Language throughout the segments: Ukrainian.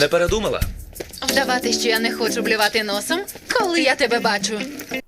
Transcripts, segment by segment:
Не передумала? Вдавати, що я не хочу блювати носом, коли я тебе бачу.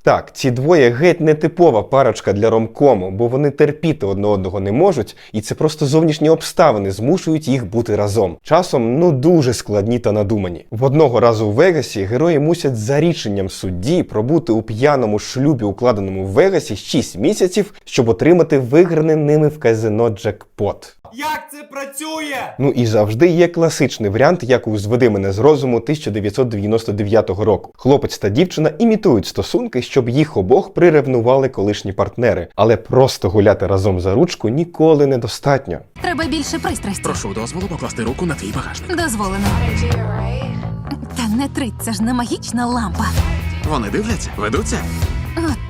Так, ці двоє геть не типова парочка для ромкому, бо вони терпіти одне одного не можуть, і це просто зовнішні обставини змушують їх бути разом. Часом ну дуже складні та надумані. В одного разу у Вегасі герої мусять за рішенням судді пробути у п'яному шлюбі, укладеному в Вегасі 6 місяців, щоб отримати виграний ними в казино джекпот. Як це працює? Ну і завжди є класичний варіант, як у зведи мене з розуму 1999 року. Хлопець та дівчина імітують стосунки, щоб їх обох приревнували колишні партнери, але просто гуляти разом за ручку ніколи недостатньо. Треба більше пристрасті. Прошу дозволу покласти руку на твій багажник. Дозволено. Та не трить, це ж не магічна лампа. Вони дивляться, ведуться.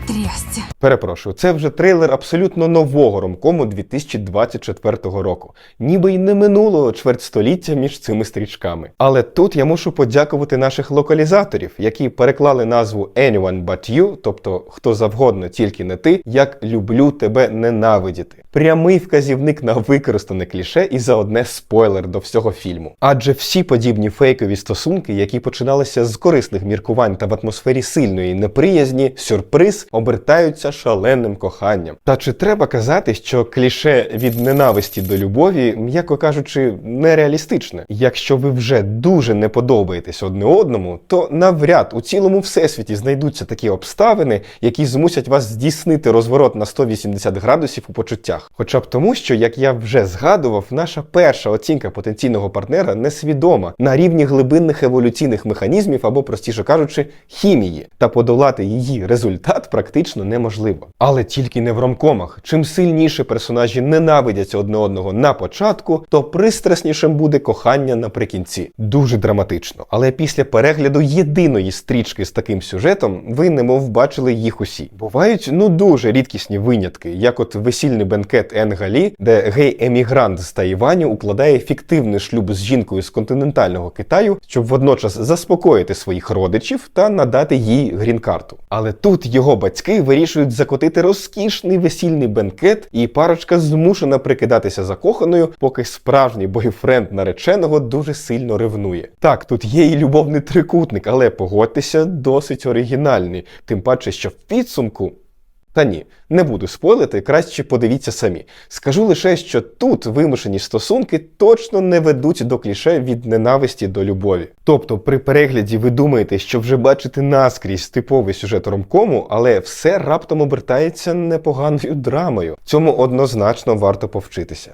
Трясця. Перепрошую, це вже трейлер абсолютно нового ромкому 2024 року. Ніби й не минуло чверть століття між цими стрічками. Але тут я мушу подякувати наших локалізаторів, які переклали назву Anyone But You, тобто хто завгодно, тільки не ти, як люблю тебе ненавидіти. Прямий вказівник на використане кліше і заодне спойлер до всього фільму. Адже всі подібні фейкові стосунки, які починалися з корисних міркувань та в атмосфері сильної неприязні, сюрприз обертаються шаленим коханням. Та чи треба казати, що кліше від ненависті до любові, м'яко кажучи, нереалістичне? Якщо ви вже дуже не подобаєтесь одне одному, то навряд у цілому всесвіті знайдуться такі обставини, які змусять вас здійснити розворот на 180 градусів у почуттях. Хоча б тому, що, як я вже згадував, наша перша оцінка потенційного партнера несвідома на рівні глибинних еволюційних механізмів або, простіше кажучи, хімії, та подолати її результат практично неможливо. Але тільки не в ромкомах. Чим сильніше персонажі ненавидять одне одного на початку, то пристраснішим буде кохання наприкінці. Дуже драматично. Але після перегляду єдиної стрічки з таким сюжетом, ви немов бачили їх усі. Бувають ну дуже рідкісні винятки, як от весільний бенкет Енгалі, де гей-емігрант з Тайваню укладає фіктивний шлюб з жінкою з континентального Китаю, щоб водночас заспокоїти своїх родичів та надати їй грін-карту. Але тут його батьки вирішують закотити розкішний весільний бенкет, і парочка змушена прикидатися закоханою, поки справжній бойфренд нареченого дуже сильно ревнує. Так, тут є і любовний трикутник, але погодьтеся, досить оригінальний, тим паче, що в підсумку. Та ні, не буду спойлити, краще подивіться самі. Скажу лише, що тут вимушені стосунки точно не ведуть до кліше від ненависті до любові. Тобто, при перегляді ви думаєте, що вже бачите наскрізь типовий сюжет ромкому, але все раптом обертається непоганою драмою. Цьому однозначно варто повчитися.